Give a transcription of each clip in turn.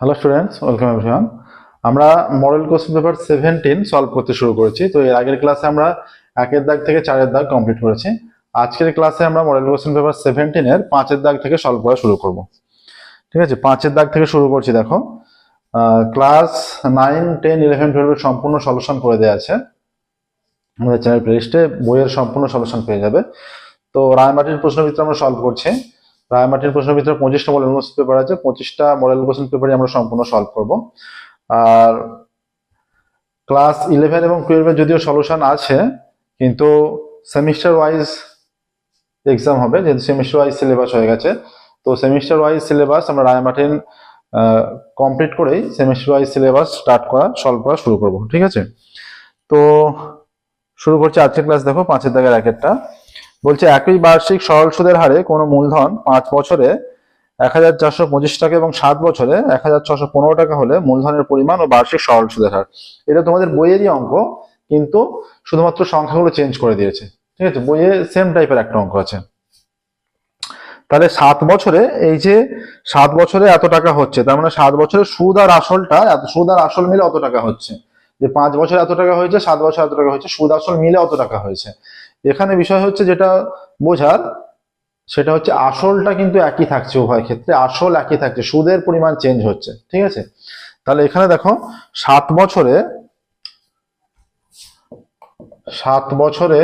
Hello students welcome everyone আমরা model question paper seventeen solve করতে শুরু করেছি। তো এর আগের ক্লাসে আমরা একের দাগ থেকে চারের দাগ কমপ্লিট করেছি। আজকের ক্লাসে আমরা মডেল কোশ্চেন পেপার সেভেন্টিনের পাঁচের দাগ থেকে সলভ করা শুরু করব। ঠিক আছে? পাঁচের দাগ থেকে শুরু করছি, দেখো। ক্লাস নাইন টেন ইলেভেন টুয়েলভের সম্পূর্ণ সলিউশন করে দেওয়া আছে। আমাদের চ্যানেল প্লেলিস্টে বইয়ের সম্পূর্ণ সলিউশন পেয়ে যাবে। তো রায়মাটির প্রশ্ন ভিতরে আমরা সলভ করছি। রায়মাটির প্রশ্নের ভিতরে পঁচিশটা মডেল কোশ্চেন পেপার আছে। পঁচিশটা মডেল কোশ্চেন পেপারই আমরা সম্পূর্ণ সলভ করব। আর ক্লাস ইলেভেন এবং টুয়েলভের যদিও সলিউশন আছে, কিন্তু সেমিস্টার ওয়াইজ এক্সাম হবে, যেহেতু সেমিস্টার ওয়াইজ সিলেবাস হয়ে গেছে। তো সেমিস্টার ওয়াইজ সিলেবাস আমরা রায়মার্টিন কমপ্লিট করেই সেমিস্টার ওয়াইজ সিলেবাস স্টার্ট করা সলভ করা শুরু করব, ঠিক আছে? তো শুরু করছি আজকের ক্লাস দেখো, পাঁচের দাগের এক একটা বলছে, একই বার্ষিক সরল সুদের হারে কোনো মূলধন পাঁচ বছরে এক হাজার চারশো পঁচিশ টাকা এবং সাত বছরে এক হাজার ছশো পনেরো টাকা হলে মূলধনের পরিমাণ ও বার্ষিক সরল সুদের হার। এটা তোমাদের বইয়েরই অঙ্ক, কিন্তু শুধুমাত্র সংখ্যাগুলো চেঞ্জ করে দিয়েছে। ঠিক আছে? বইয়ে সেম টাইপের একটা অঙ্ক আছে। তাহলে সাত বছরে, এই যে সাত বছরে এত টাকা হচ্ছে, তার মানে সাত বছরে সুদ আর আসলটা, এত সুদ আর আসল মিলে অত টাকা হচ্ছে। যে পাঁচ বছর এত টাকা হয়েছে, সাত বছর এত টাকা হয়েছে, সুদ আসল মিলে অত টাকা হয়েছে। এখানে বিষয় হচ্ছে যেটা বোঝার, সেটা হচ্ছে আসলটা কিন্তু একই থাকছে উভয় ক্ষেত্রে, আসল একই থাকছে, সুদের পরিমাণ চেঞ্জ হচ্ছে, ঠিক আছে? তাহলে এখানে দেখো, সাত বছরে সাত বছরে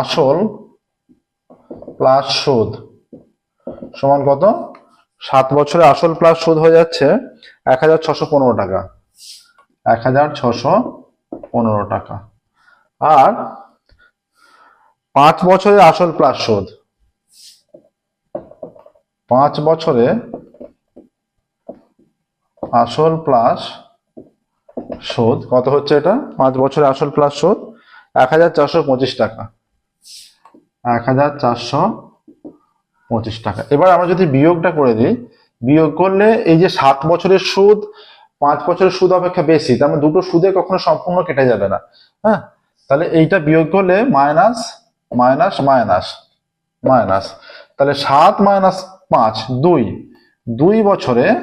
আসল প্লাস সুদ সমান কত? সাত বছরে আসল প্লাস সুদ হয়ে যাচ্ছে এক হাজার ছশো পনেরো টাকা। এক হাজার ছশো পনেরো টাকা। আর পাঁচ বছরে আসল প্লাস সুদ পাঁচ বছরে আসল প্লাস সুদ কত হচ্ছে এটা? পাঁচ বছরে আসল প্লাস সুদ এক হাজার চারশো পঁচিশ টাকা। এক হাজার চারশো পঁচিশ টাকা। এবার আমরা যদি বিয়োগটা করে দিই, বিয়োগ করলে এই যে সাত বছরের সুদ, পাঁচ বছরের সুদ অপেক্ষা বেশি, তার মানে দুটো সুদে কখনো সম্পূর্ণ কেটে যাবে না। হ্যাঁ? তাহলে এইটা বিয়োগ করলে মাইনাস মাইনাস মাইনাস মাইনাস। তাহলে সাত মাইনাস পাঁচ, দুই। দুই বছরে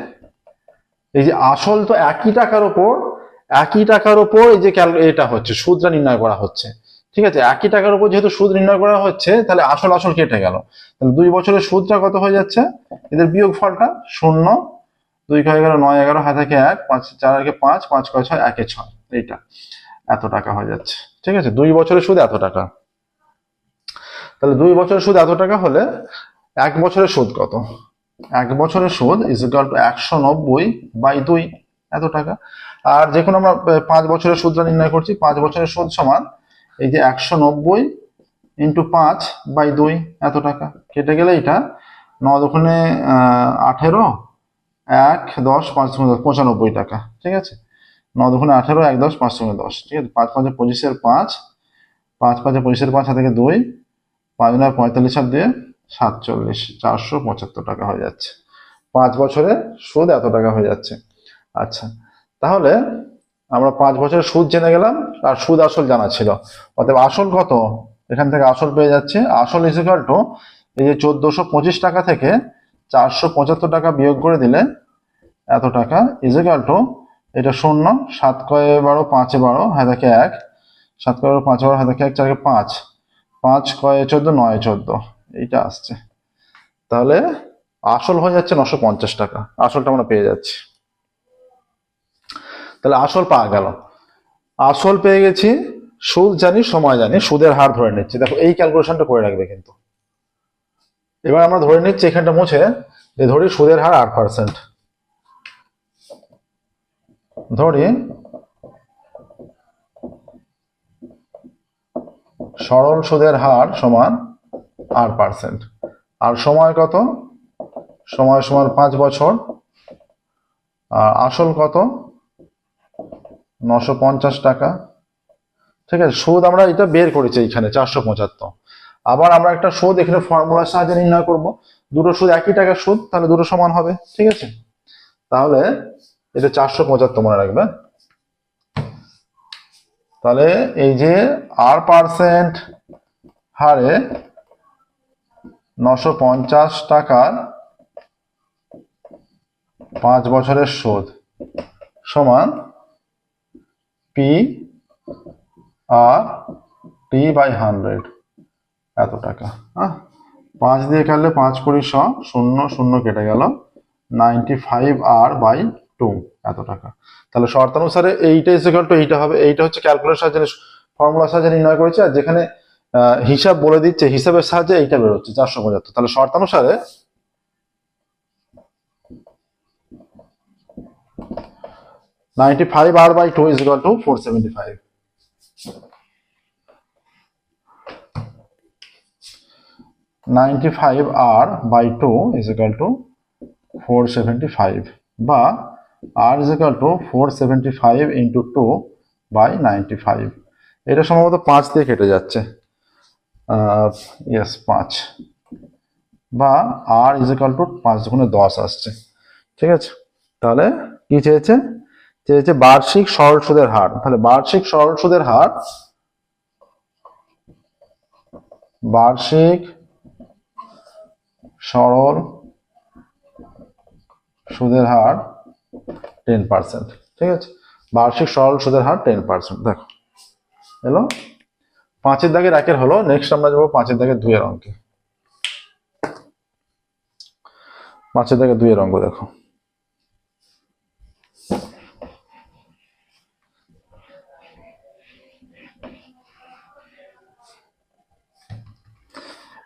এই যে আসল তো একই টাকার ওপর, একই টাকার ওপর এই যে এটা হচ্ছে সুদটা নির্ণয় করা হচ্ছে। ঠিক আছে? একই টাকার উপর যেহেতু সুদ নির্ণয় করা হচ্ছে, তাহলে আসল আসল কেটে গেল। তাহলে দুই বছরের সুদটা কত হয়ে যাচ্ছে? এদের বিয়োগ ফলটা শূন্য। দুই কয় এগারো নয়, এগারো, হাত থেকে এক, পাঁচ, চার, একে পাঁচ পাঁচ কয় ছয়, একে ছয়। এইটা। এত টাকা হয়ে যাচ্ছে। ঠিক আছে? দুই বছরের সুদ এত টাকা। তাহলে দুই বছরের সুদ এত টাকা হলে এক বছরের সুদ কত? এক বছরের সুদ ইজ ইকাল টু একশো নব্বই বাই দুই, এত টাকা। আর যে কোনো আমরা পাঁচ বছরের সুদটা নির্ণয় করছি, পাঁচ বছরের সুদ সমান এই যে একশো নব্বই ইন্টু পাঁচ বাই দুই, এত টাকা। কেটে গেলে এটা ন দোকানে আঠেরো, এক, দশ, পাঁচ দশ, পঁচানব্বই টাকা, ঠিক আছে? ন দোকানে আঠেরো, এক, দশ, পাঁচ দশমিক দশ, ঠিক আছে? পাঁচ পাঁচে পঁচিশের পাঁচ পাঁচ পাঁচে পঁচিশের পাঁচ হাত দুই পাঁচ নয় পঁয়তাল্লিশ হাত দিয়ে সাতচল্লিশ, চারশো পঁচাত্তর টাকা হয়ে যাচ্ছে। পাঁচ বছরে সুদ এত টাকা হয়ে যাচ্ছে। আচ্ছা তাহলে আমরা পাঁচ বছরের সুদ জেনে গেলাম, আর সুদ আসল জানা ছিল। অতএব আসল কত? এখান থেকে আসল পেয়ে যাচ্ছে। আসল ইজিকাল টু এই যে চোদ্দশো পঁচিশ টাকা থেকে চারশো পঁচাত্তর টাকা বিয়োগ করে দিলে এত টাকা ইজিকাল টু এটা শূন্য, সাত কয়ে বারো, পাঁচে বারো থাকে এক সাত কয়ে বারো, পাঁচে বারো থাকে এক, চারকে পাঁচ। পাঁচ কয়ে চোদ্দ, নয়, চোদ্দ। এইটা আসছে। তাহলে আসল হয়ে যাচ্ছে নশো পঞ্চাশ টাকা। আসলটা আমরা পেয়ে যাচ্ছি। তাহলে আসল পাওয়া গেল। আসল পেয়ে গেছি, সুদ জানি, সময় জানি, সুদের হার ধরে নিচ্ছি। দেখো, এই ক্যালকুলেশনটা করে রাখবে কিন্তু। এবার আমরা ধরে নিচ্ছি, এখানটা মুছে, যে ধরি সুদের হার আট পার্সেন্ট ধরি সরল সুদের হার সমান আট পার্সেন্ট আর সময় কত? সময় সমান পাঁচ বছর। আর আসল কত? নশো পঞ্চাশ টাকা। ঠিক আছে, সুদ আমরা এটা বের করেছি এখানে চারশো পঁচাত্তর। আবার আমরা একটা সুদ, এখানে ফর্মুলার সাহায্যে নির্ণয় করব। দুটো সুদ একই টাকার সুদ, তাহলে দুটো সমান হবে, ঠিক আছে? তাহলে এটা চারশো পঁচাত্তর মনে রাখবে তাহলে এই যে আর পার্সেন্ট হারে নশো পঞ্চাশ টাকার পাঁচ বছরের শোধ সমান P R T by hundred এত টাকা হ্যাঁ পাঁচ দিয়ে কাটলে পাঁচ কুড়ি শূন্য শূন্য কেটে গেল। Ninety five R by two এত টাকা। তাহলে শর্তানুসারে এইটা ইসিকাল টু এইটা হবে, এইটা হচ্ছে ক্যালকুলেটার সাহায্যে ফর্মুলার সাহায্যে নির্ণয় করেছি, আর যেখানে হিসাব বলে দিচ্ছে, হিসাবের সাহায্যে এইটা বেরোচ্ছে, চারশো পঁচাত্তর। তাহলে শর্তানুসারে ninety five R by two is equal to four seventy five ninety five R by two is equal to four seventy five বা R is equal to four seventy five into two by ninety five এটা সম্ভবত পাঁচ দিয়ে কেটে যাচ্ছে। Yes পাঁচ। বা R is equal two পাঁচ দুগুণে দশ আসছে। ঠিক আছে? তাহলে কি চেয়েছে? চেয়েছে বার্ষিক সরল সুদের হার। তাহলে বার্ষিক সরল সুদের হার বার্ষিক সরল সুদের হার টেন পার্সেন্ট ঠিক আছে? বার্ষিক সরল সুদের হার টেন পার্সেন্ট দেখো। এলো। পাঁচের দাগের একের হলো। নেক্সট আমরা যাব পাঁচের দাগের দুইয়ের অঙ্কে। পাঁচের দাগের দুইয়ের অঙ্ক দেখো।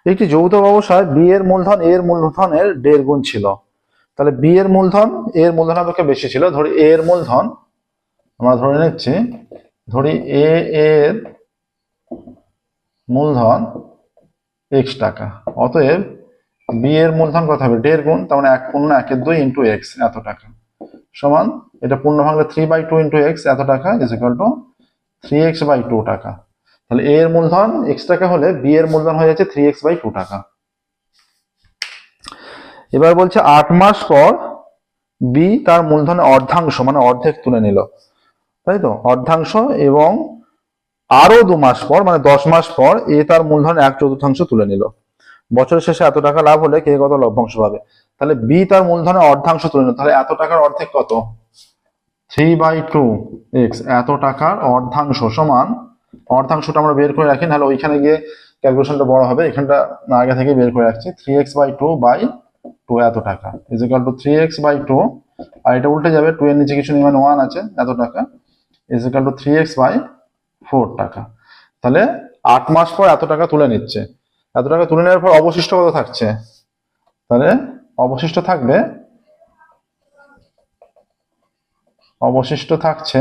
একটি যৌথ ব্যবসায় বি এর মূলধন এর মূলধনের দেড় গুণ ছিল। তাহলে বি এর মূলধন এর মূলধন অপেক্ষা বেশি ছিল। ধরি এ এর মূলধন, আমরা ধরে নিচ্ছি, ধরি এ এর মূলধন এক্স টাকা। অতএব বি এর মূলধন কত হবে? দেড় গুণ, তার মানে এক পূর্ণ একের দুই ইন্টু এক্স এত টাকা। সমান, এটা পূর্ণ ভাঙলে three by two into x এত টাকা is equal to three x by two টাকা। তাহলে এ এর মূলধন এক্স টাকা হলে বি এর মূলধন হয়ে যাচ্ছে থ্রি এক্স বাই টু টাকা। এবার বলছে আট মাস পর বি তার মূলধনে অর্ধাংশ মানে অর্ধেক তুলে নিল। তাই তো? অর্ধাংশ এবং আরও দু মাস পর মানে দশ মাস পর এ তার মূলধন এক চতুর্থাংশ তুলে নিল। বছরের শেষে এত টাকা লাভ হলে কে কত লভ্যাংশ পাবে? তাহলে বি তার মূলধনে অর্ধাংশ তুলে নিল। তাহলে এত টাকার অর্ধেক কত? থ্রি বাই টু এক্স এত টাকার অর্ধাংশ সমান, অর্ধাংশটা আমরা বের করে রাখি, নাহলে ওইখানে গিয়ে ক্যালকুলেশনটা বড় হবে। এখানটা আগে থেকে বের করে রাখছি। Three x by two by two এত টাকা। Is equal to three x by two আর এটা উল্টে যাবে টু এর নিচে কিছু নেই মানে ওয়ান আছে, এত টাকা। Is equal to three x by four টাকা। তাহলে আট মাস পর এত টাকা তুলে নিচ্ছে। এত টাকা তুলে নেওয়ার পর অবশিষ্ট কত থাকছে? তাহলে অবশিষ্ট থাকবে, অবশিষ্ট থাকছে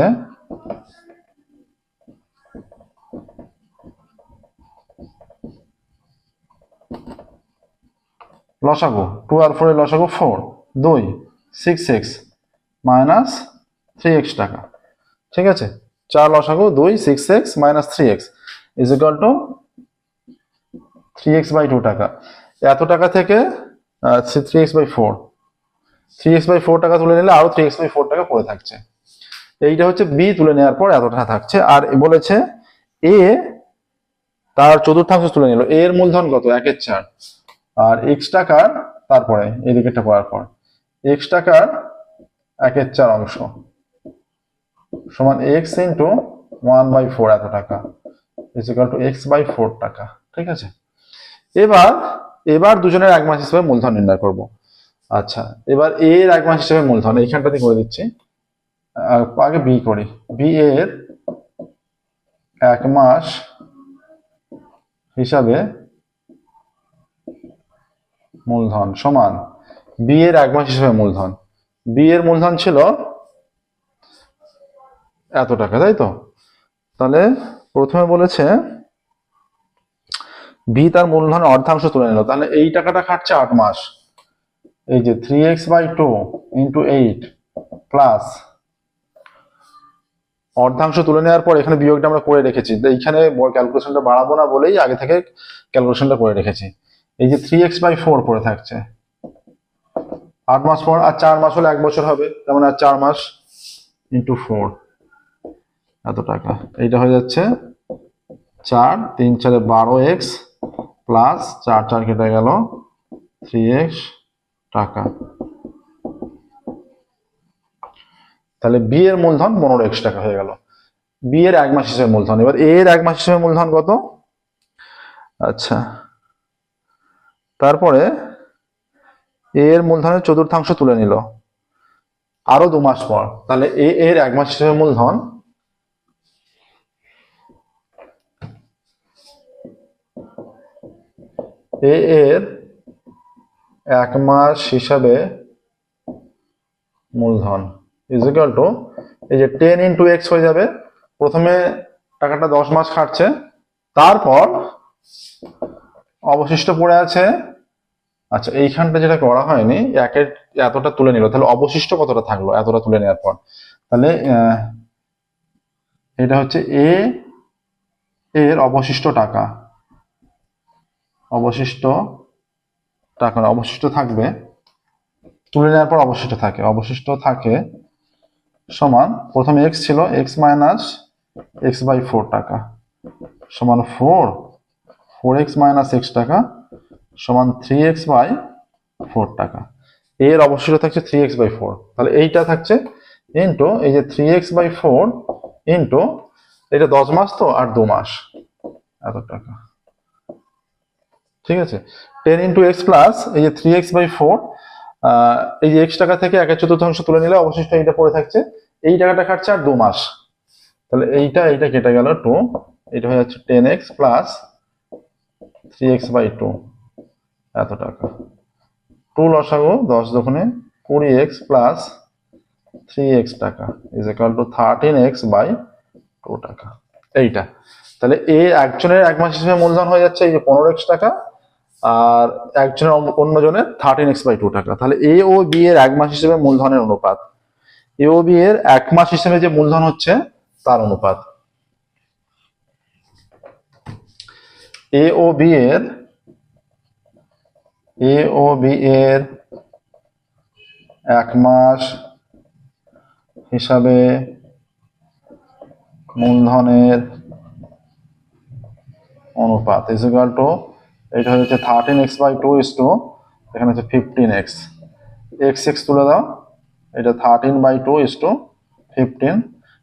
লসাগু টু আর ফোর লসাগু ফোর দুই six x minus three x টাকা। ঠিক আছে? চার লসাগু, দুই six x minus three x is equal to three x by two টাকা। এত টাকা থেকে three x by four three x by four টাকা তুলে নিলে আরও থ্রি এক্স বাই ফোর টাকা পড়ে থাকছে। এইটা হচ্ছে বি তুলে নেওয়ার পর এত টাকা থাকছে। আর বলেছে এ তার চতুর্থাংশ তুলে নিল। এর মূলধন কত? একের চার। আর এক্স টাকার তারপরে এদিকেটা পড়ার পর। এক্স টাকার একের চার অংশ। সমান x into one by four এত টাকা। Is equal to x by four টাকা। ঠিক আছে? এবার এবার দুজনের এক মাস হিসেবে মূলধন নির্ণয় করব। আচ্ছা এবার এ এর এক মাস হিসেবে মূলধন এইখানটাতে করে দিচ্ছি। আগে বি করি। বি এর এক মাস হিসাবে মূলধন সমান বি এর এক মাস হিসেবে মূলধন। বি এর মূলধন ছিল এত টাকা, তাই তো? তাহলে প্রথমে বলেছে বি তার মূলধন অর্ধাংশ তুলে নিল। তাহলে এই টাকাটা খাটছে আট মাস। এই যে three x by two into eight plus অর্ধাংশ তুলে নেওয়ার পর এখানে বিয়োগটা আমরা করে রেখেছি। এইখানে ক্যালকুলেশনটা বাড়াবো না বলেই আগে থেকে ক্যালকুলেশনটা করে রেখেছি। এই যে থ্রি এক্স বাই ফোর পড়ে থাকছে। আট মাস পর, আর চার মাস হলে এক বছর হবে তেমন আর চার মাস ইন্টু ফোর এত টাকা। এইটা হয়ে যাচ্ছে চার, তিন চারে বারো এক্স প্লাস চার চার কেটে গেল থ্রি এক্স টাকা। তাহলে বি এর মূলধন পনেরো এক্স টাকা হয়ে গেল। বি এর এক মাস হিসেবে মূলধন। এবার এর এক মাস হিসেবে মূলধন কত? আচ্ছা। তারপরে এর মূলধনের চতুর্থাংশ তুলে নিল। আরও দু মাস পর। তাহলে এ, এর এক মাস হিসেবে মূলধন এ, এর এক মাস হিসাবে মূলধন ইজিক্যাল টু এই যে টেন ইন্টু এক্স হয়ে যাবে। প্রথমে টাকাটা দশ মাস খাটছে। তারপর অবশিষ্ট পড়ে আছে। আচ্ছা এইখানটা যেটা করা হয়নি, একের এতটা তুলে নিল। তাহলে অবশিষ্ট কতটা থাকল এতটা তুলে নেওয়ার পর? তাহলে এটা হচ্ছে এ, এর অবশিষ্ট টাকা। অবশিষ্ট টাকা অবশিষ্ট থাকবে। তুলে নেওয়ার পর অবশিষ্ট থাকে। অবশিষ্ট থাকে সমান, প্রথমে এক্স ছিল x minus x by four টাকা। সমান four four x minus x টাকা সমান থ্রি এক্স বাই ফোর টাকা। এর অবশিষ্ট থাকছে থ্রি এক্স বাই ফোর তাহলে এইটা থাকছে ইন্টু এই যে three x by four into এটা দশ মাস তো আর দু মাস। এত টাকা। ঠিক আছে? টেন ইন্টু এক্স প্লাস এই যে থ্রি এক্স বাই ফোর এই যে এক্স টাকা থেকে একের চতুর্থাংশ তুলে নিলে অবশিষ্ট এইটা পড়ে থাকছে। এই টাকাটা কাটছে আর দু মাস। তাহলে এইটা এইটা কেটে গেল টু এটা হয়ে যাচ্ছে ten x plus three x by two এত টাকা। টু লসাগু দশ দোকানে কুড়ি এক্স প্লাস থ্রি এক্স টাকা is equal to thirteen x by two টাকা। এইটা। তাহলে এ একজনের এক মাস হিসেবে মূলধন হয়ে যাচ্ছে, এই যে পনেরো এক্স টাকা, আর একজনের অন্য- অন্যজনের থার্টিন এক্স বাই টু টাকা। তাহলে এ ও বি এর এক মাস হিসেবে মূলধনের অনুপাত। এ ও বি এর এক মাস হিসেবে যে মূলধন হচ্ছে, তার অনুপাত। এ ও বি এর এ ও বি এর এক মাস হিসাবে মূলধনের অনুপাত ইজ টু এটা হচ্ছে thirteen x by two is to এখানে হচ্ছে ফিফটিন এক্স এক্স এক্স তুলে দাও, এটা thirteen by two is to fifteen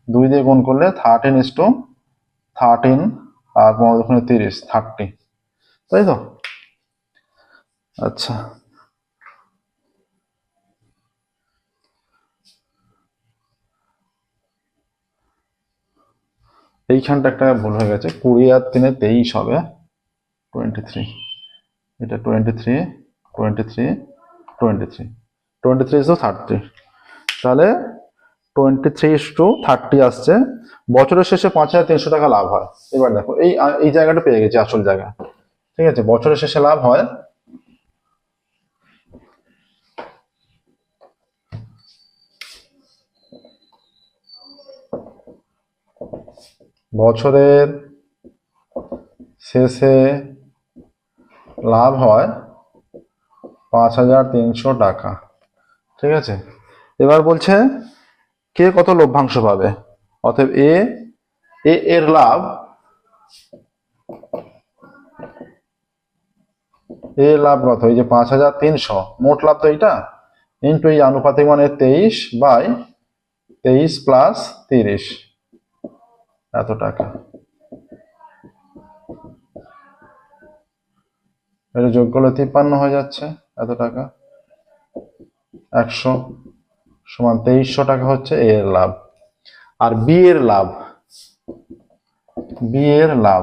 দুই দিয়ে গুণ করলে থার্টিন ইস টু থার্টিন আর পনেরো দুগুণে তিরিশ, থার্টি। তাই তো? আচ্ছা। এইখানটা একটা ভুল হয়ে গেছে। কুড়ি আর তিনে তেইশ হবে। টোয়েন্টি থ্রি এটা twenty three twenty three twenty three twenty three is thirty তাহলে টোয়েন্টি থ্রি টু থার্টি আসছে। বছরের শেষে পাঁচ হাজার তিনশো টাকা লাভ হয়। এবার দেখো, এই এই জায়গাটা পেয়ে গেছি, আসল জায়গা। ঠিক আছে, বছরের শেষে লাভ হয়। বছরের শেষে লাভ হয় পাঁচ হাজার তিনশো টাকা। ঠিক আছে, এবার বলছে কে কত লভ্যাংশ পাবে? অতএব এ এ এর লাভ, এ লাভ কত? এই যে পাঁচ হাজার তিনশো। মোট লাভ তো এইটা? ইন্টু এই আনুপাতিক মানে তেইশ বাই তেইশ প্লাস তিরিশ। এত টাকা। এটা যোগ করলে তিপ্পান্ন হয়ে যাচ্ছে। এত টাকা। একশো সমান তেইশশো টাকা হচ্ছে এ এর লাভ। আর বি এর লাভ বি এর লাভ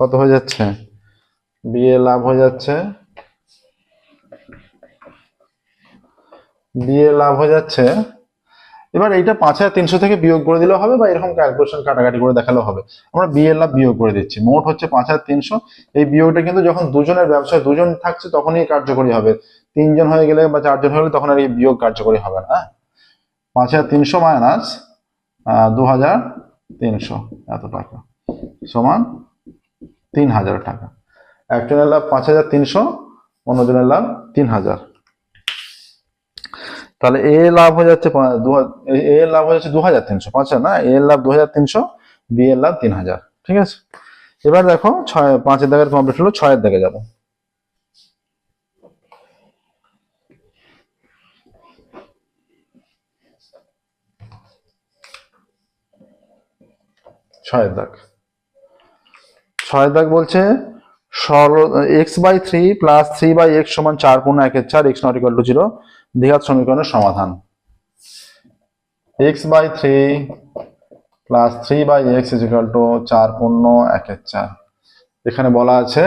কত হয়ে যাচ্ছে? বি এর লাভ হয়ে যাচ্ছে বি এর লাভ হয়ে যাচ্ছে, এবার এইটা পাঁচ হাজার তিনশো থেকে বিয়োগ করে দিলেও হবে বা এরকম ক্যালকুলেশন কাটাকাটি করে দেখালেও হবে। আমরা বি এর লাভ বিয়োগ করে দিচ্ছি। মোট হচ্ছে পাঁচ হাজার তিনশো। এই বিয়োগটা কিন্তু যখন দুজনের ব্যবসায় দুজন থাকছে তখনই কার্যকরী হবে। তিনজন হয়ে গেলে বা চারজন হয়ে গেলে তখন আর এই বিয়োগ কার্যকরী হবে না? পাঁচ হাজার তিনশো মাইনাস দু হাজার তিনশো এত টাকা সমান তিন হাজার টাকা একজনের লাভ পাঁচ হাজার তিনশো অন্যজনের লাভ তিন হাজার তাহলে এ লাভ হয়ে যাচ্ছে এ লাভ হয়ে যাচ্ছে দু হাজার তিনশো। পাঁচ না, এ লাভ দু হাজার তিনশো, বি এর লাভ তিন হাজার ঠিক আছে? এবার দেখো ছয় পাঁচের দাগের কমপ্লিট হলো, ছয়ের দাগে যাব। ছয়ের দাগ। ছয়ের দাগ বলছে x by three plus three by x সমান চার পূর্ণ একের চার x not equal to zero দ্বিঘাত সমীকরণের সমাধান। X by three plus three by x is equal to চার পূর্ণ একের চার। এখানে বলা আছে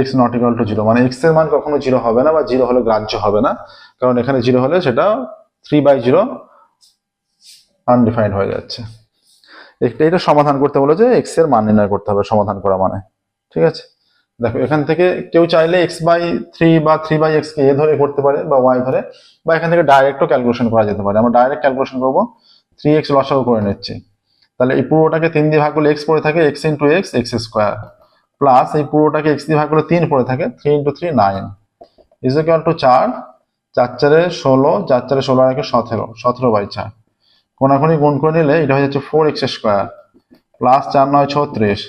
x not equal to zero মানে এক্সের মান কখনো জিরো হবে না বা জিরো হলে গ্রাহ্য হবে না, কারণ এখানে জিরো হলে সেটা থ্রি বাই জিরো আনডিফাইন্ড হয়ে যাচ্ছে। এটা সমাধান করতে বলেছে এক্সের মান নির্ণয় করতে হবে, সমাধান করা মানে। ঠিক আছে? দেখো, এখান থেকে কেউ চাইলে এক্স বাই থ্রি বা থ্রি বাই এক্স কে এ ধরে করতে পারে বা ওয়াই ধরে, বা এখান থেকে ডাইরেক্টও ক্যালকুলেশন করা যেতে পারে। আমরা ডাইরেক্ট ক্যালকুলেশন করব থ্রি এক্স লসাগু করে নিচ্ছি। তাহলে এই পুরোটাকে তিন দিয়ে ভাগ করলে এক্স পড়ে থাকে x into x x square plus এই পুরোটাকে এক্স দিয়ে ভাগ করলে তিন পড়ে থাকে three into three nine is equal to চার চার চারে ষোলো, চার চারে ষোলো আর একে সতেরো সতেরো বাই চার। কোনাকুনি গুণ করে নিলে এটা হয়ে যাচ্ছে ফোর এক্স স্কোয়ার প্লাস চার নয় ছত্রিশ,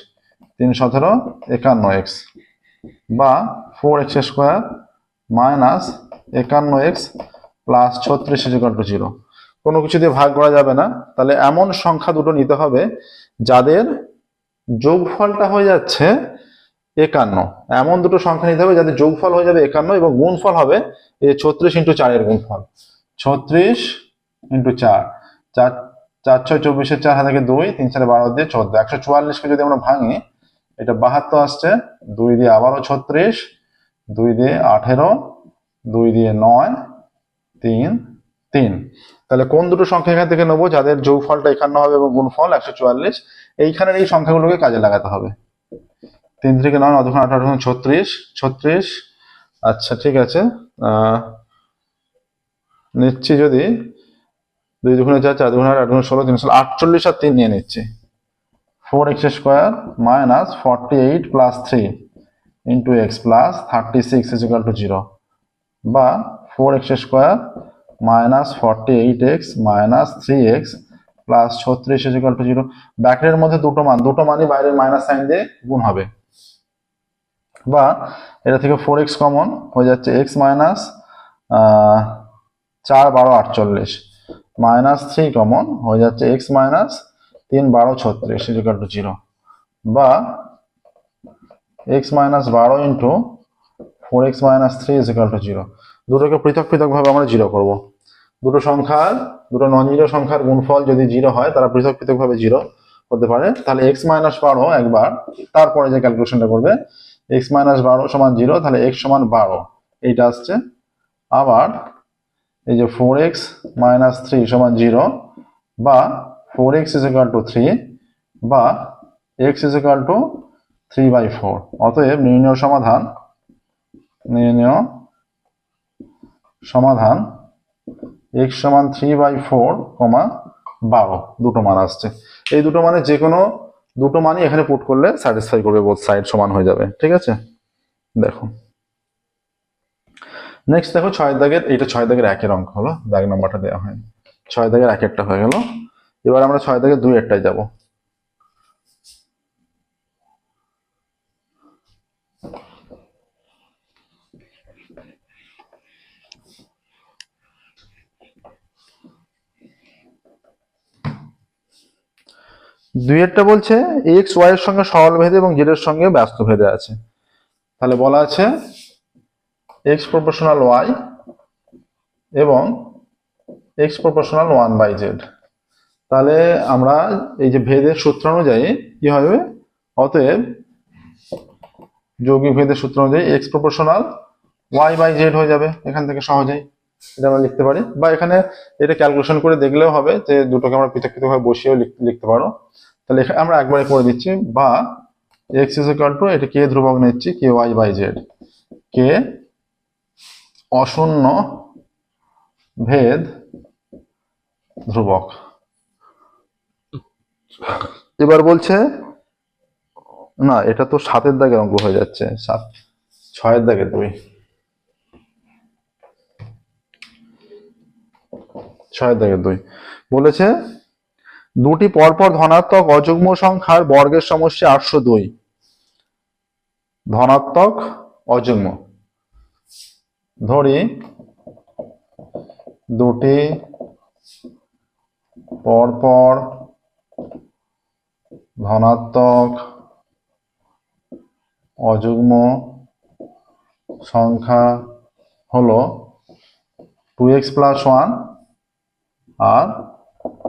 তিন সতেরো একান্ন এক্স বা ফোর এক্স স্কোয়ার মাইনাস একান্ন এক্স প্লাস ছত্রিশ ইজিকাল টু জিরো কোনো কিছু দিয়ে ভাগ করা যাবে না। তাহলে এমন সংখ্যা দুটো নিতে হবে যাদের যোগফলটা হয়ে যাচ্ছে একান্ন। এমন দুটো সংখ্যা নিতে হবে যাদের যোগফল হয়ে যাবে একান্ন এবং গুণফল হবে এই ছত্রিশ ইন্টু চারের গুণফল। ছত্রিশ ইন্টু চার। চার চার, ছয় চব্বিশের চার হাতে দুই, তিন, চারে বারো দিয়ে চোদ্দ। একশো চুয়াল্লিশকে যদি আমরা ভাঙি, এটা বাহাত্তর আসছে, দুই দিয়ে আবারও ছত্রিশ, দুই দিয়ে আঠেরো, দুই দিয়ে নয়, তিন তিন। তাহলে কোন দুটো সংখ্যা এখান থেকে নেব? যাদের যোগফলটা একান্ন হবে এবং গুণফল একশো চুয়াল্লিশ, এইখানের এই সংখ্যাগুলোকে কাজে লাগাতে হবে। তিন থেকে নয় অতক্ষণ আঠারো, ছত্রিশ ছত্রিশ। আচ্ছা ঠিক আছে। নিচ্ছি যদি দুই দুগুণে চার চার দুগুণে আট দুগুণে ষোলো, তিন ষোলো, আটচল্লিশ আর তিন নিয়ে নিচ্ছি। Four x square minus forty eight plus three into x plus thirty six is equal to zero বা four x square minus forty eight x minus three x plus ছত্রিশ ইজিক্যাল টু জিরো ব্যাকের মধ্যে দুটো মান, দুটো মানই বাইরের minus sine দিয়ে গুণ হবে। বা এটা থেকে ফোর এক্স কমন হয়ে যাচ্ছে এক্স মাইনাস চার, বারো, আটচল্লিশ। মাইনাস থ্রি কমন হয়ে যাচ্ছে এক্স মাইনাস তিন বারো ছত্রিশ ইজিক্যাল টু জিরো বা এক্স মাইনাস বারো into four x minus three is equal to zero দুটোকে পৃথক পৃথকভাবে আমরা জিরো করব। দুটো সংখ্যার, দুটো নন জিরো সংখ্যার গুণফল যদি জিরো হয়, তারা পৃথক পৃথকভাবে জিরো হতে পারে। তাহলে এক্স মাইনাস বারো একবার, তারপরে যে ক্যালকুলেশনটা করবে এক্স মাইনাস বারো সমান জিরো তাহলে এক্স সমান বারো। এইটা আসছে। আবার এই যে ফোর এক্স মাইনাস থ্রি সমান জিরো বা four x is equal to three বা x is equal to three by four অতএব নির্ণয় সমাধান নির্ণয় সমাধান এক্স সমান থ্রি বাই ফোর কমা বারো, দুটো মান আসছে। এই দুটো মানে যে কোনো দুটো মানই এখানে পুট করলে স্যাটিসফাই করবে বোথ সাইড সমান হয়ে যাবে, ঠিক আছে? দেখো। নেক্সট দেখো ছয় দাগের, এইটা ছয় দাগের একের অঙ্ক হলো, দাগ নম্বরটা দেওয়া হয় ছয় দাগের এক একটা হয়ে গেল। এবার আমরা ছয় দাগের দুই একটাই যাব। দুইয়েরটা বলছে এক্স ওয়াই এর সঙ্গে সরল ভেদে এবং জেড এর সঙ্গে ব্যস্ত ভেদে আছে। তাহলে বলা আছে এক্স প্রপোর্শনাল ওয়াই এবং x proportional one by z. তাহলে আমরা এই যে ভেদের সূত্র অনুযায়ী কি হবে? অতএব যৌগিক ভেদের সূত্র অনুযায়ী x proportional y by z হয়ে যাবে এখান থেকে সহজেই। এটা আমরা লিখতে পারি। বা এখানে এটা ক্যালকুলেশন করে দেখলেও হবে যে দুটোকে আমরা পৃথক পৃথকভাবে বসিয়েও লিখ- লিখতে পারো। তাহলে আমরা একবারে করে দিচ্ছি। বা এক্স ইজ ইকাল টু, এটা কে ধ্রুবক নিচ্ছি? K y by z. K অশূন্য ভেদ ধ্রুবক। এবার বলছে, না, এটা তো সাতের দাগের অঙ্ক হয়ে যাচ্ছে, সাত, ছয়ের দাগের দুই। ছয়ের দাগের দুই। বলেছে, দুটি পরপর ধনাত্মক অযুগ্ম সংখ্যার বর্গের সমষ্টি আটশো দুই। ধনাত্মক, অযুগ্ম। ধরি দুটি, পরপর, ধনাত্মক, অযুগ্ম সংখ্যা হলো টু এক্স প্লাস ওয়ান আর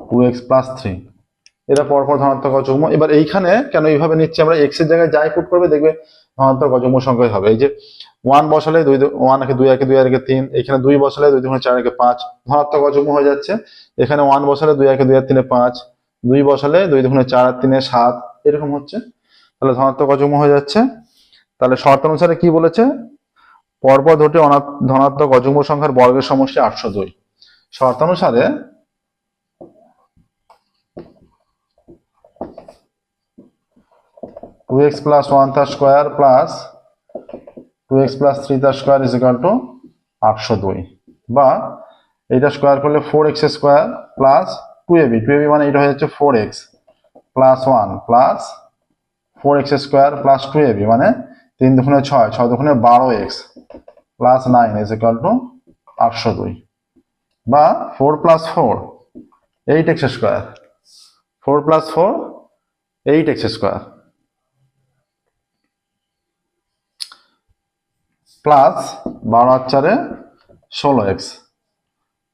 টু এক্স প্লাস থ্রি এরা পরপর ধনাত্মক অযুগ্ম। এবার এইখানে কেন এইভাবে নিচ্ছি? আমরা এক্সের জায়গায় যাই পুট করবে, দেখবে ধনাত্মক অযুগ্ম সংখ্যাই হবে। এই যে ওয়ান বসালে দুই ওয়ান একে দুই একে দুই একে তিন, এখানে দুই বসালে দুই দুগুণে চার একে পাঁচ। ধনাত্মক অযুগ্ম হয়ে যাচ্ছে। এখানে ওয়ান বসালে দুই, একে দুই, আর তিনে পাঁচ। দুই বসালে দুই দুগুণে চার, আর তিনে সাত। এরকম হচ্ছে। তাহলে ধনাত্মক অযুগ্ম হয়ে যাচ্ছে। তাহলে শর্ত অনুসারে কি বলেছে? পরপর দুটি ধনাত্মক অযুগ্ম সংখ্যার বর্গের সমষ্টি আটশো দুই। শর্ত অনুসারে টু এক্স প্লাস ওয়ান তার square plus two x plus three তার স্কোয়ার ইজ ইকাল টু আটশো দুই। বা এটা স্কোয়ার করলে four x square plus two AB two AB মানে এটা হয়ে যাচ্ছে four x plus one plus four x square plus two AB মানে তিন দুগুণে ছয় ছয় দুগুণে বারো x plus nine is equal to আটশো দুই। বা four plus four eight x square four plus four eight x square plus বারো আর চারে ষোলো এক্স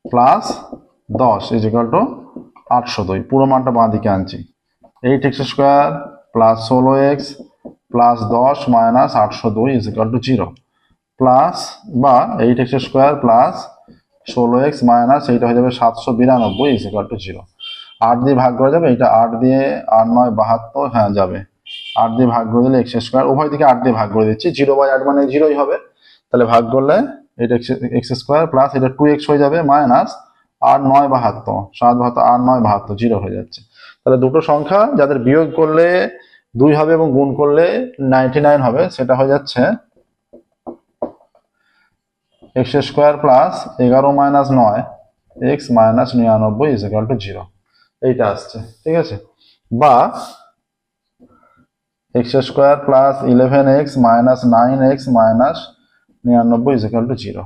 প্লাস দশ ইজ ইকাল টু আটশো দুই। পুরো মানটা বাঁ দিকে আনছি। এইট এক্স স্কোয়ার প্লাস ষোলো এক্স প্লাস দশ মাইনাস আটশো দুই is equal to zero plus বা এইট এক্স স্কোয়ার প্লাস ষোলো এক্স মাইনাস এইটা হয়ে যাবে সাতশো বিরানব্বই ইজ ইকাল টু জিরো আট দিয়ে ভাগ করা যাবে এটা আট দিয়ে আট নয় বাহাত্তর হ্যাঁ যাবে। আট দিয়ে ভাগ করে দিলে এক্স স্কোয়ার উভয় দিকে আট দিয়ে ভাগ করে দিচ্ছি। জিরো বাই আট মানে জিরোই হবে। তাহলে ভাগ করলে এটা এক্স স্কোয়ার প্লাস এটা টু এক্স হয়ে যাবে মাইনাস আট নয় বাহাত্তর। সাত বাহাত্তর আট নয় বাহাত্তর জিরো হয়ে যাচ্ছে। তাহলে দুটো সংখ্যা যাদের বিয়োগ করলে দুই হবে এবং গুণ করলে নাইনটি নাইন হবে, সেটা হয়ে যাচ্ছে এক্স স্কোয়ার প্লাস এগারো মাইনাস নয় এক্স মাইনাস নিরানব্বই ইজ টু জিরো এইটা আসছে, ঠিক আছে? বা x square plus eleven x minus nine x minus নিরানব্বই ইজ ইকাল টু জিরো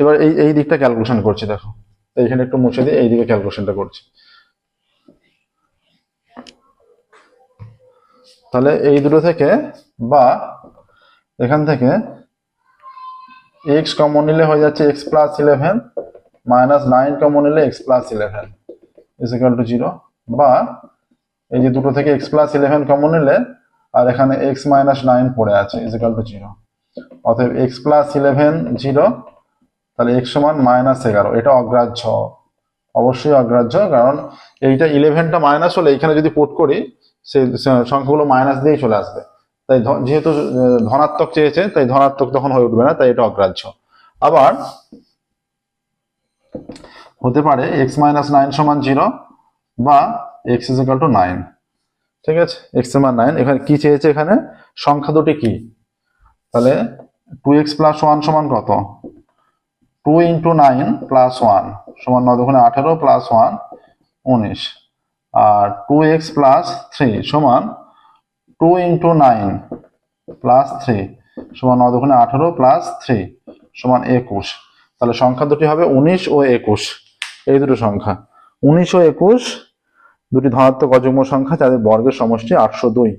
এবার এই এই দিকটা ক্যালকুলেশন করছি, দেখো। এইখানে একটু মুছে দিয়ে এই দিকে ক্যালকুলেশনটা করছি। তাহলে এই দুটো থেকে বা এখান থেকে এক্স কমন নিলে হয়ে যাচ্ছে x plus eleven minus nine common নিলে x plus eleven is equal to zero বা এই যে দুটো থেকে এক্স প্লাস ইলেভেন কমন নিলে, আর এখানে এক্স মাইনাস নাইন পড়ে আছে ইজ ইকাল টু জিরো অতএব এক্স প্লাস ইলেভেন জিরো তাহলে এক্স সমান মাইনাস এগারো। এটা অগ্রাহ্য। অবশ্যই অগ্রাহ্য, কারণ এইটা ইলেভেনটা মাইনাস হলে এখানে যদি পুট করি সেই সংখ্যাগুলো মাইনাস দিয়েই চলে আসবে। তাই যেহেতু ধনাত্মক চেয়েছে, তাই ধনাত্মক তখন হয়ে উঠবে না, তাই এটা অগ্রাহ্য। আবার হতে পারে এক্স মাইনাস নাইন সমান জিরো বা x is equal to nine ঠিক আছে? এক্স সমান নাইন এখানে কি চেয়েছে এখানে? সংখ্যা দুটি কি? তাহলে টু এক্স প্লাস ওয়ান সমান কত? Two into nine plus one সমান নয় দুগুণে আঠেরো প্লাস ওয়ান উনিশ। আর টু এক্স প্লাস থ্রি সমান two into nine plus three সমান নয় দুগুণে আঠেরো প্লাস থ্রি সমান একুশ। তাহলে সংখ্যা দুটি হবে উনিশ ও একুশ। এই দুটো সংখ্যা। উনিশ ও একুশ, দুটি ধনাত্মক অযুগ্ম সংখ্যা, যাদের বর্গের সমষ্টি আটশো দুই।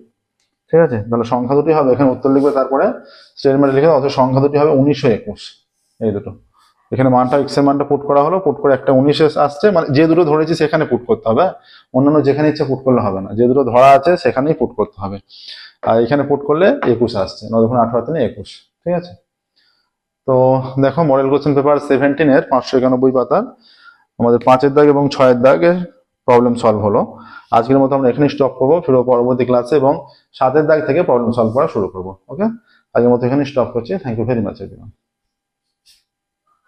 ঠিক আছে? তাহলে সংখ্যা দুটি হবে, এখানে উত্তর লিখবে, তারপরে স্টেটমেন্ট লিখে অত সংখ্যা দুটি হবে উনিশ ও একুশ। এই দুটো। এখানে মানটা এক্সের মানটা পুট করা হলো পুট করে একটা উনিশে আসছে মানে যে দুটো ধরেছি সেখানে পুট করতে হবে অন্যান্য যেখানে ইচ্ছে পুট করলে হবে না। যে দুটো ধরা আছে সেখানেই পুট করতে হবে। আর এখানে পুট করলে একুশ আসছে নয় দেখুন আঠারো তিনে একুশ, ঠিক আছে? তো দেখো মডেল কোশ্চেন পেপার সেভেন্টিনের পাঁচশো একানব্বই পাতার, আমাদের পাঁচের দাগ এবং ছয়ের দাগের প্রবলেম সলভ হলো। আজকের মতো আমরা এখানে স্টপ করব ফের পরবর্তী ক্লাসে এবং সাতের দাগ থেকে প্রবলেম সলভ করা শুরু করব ওকে আজকের মতো এখানে স্টপ করছি thank you very much everyone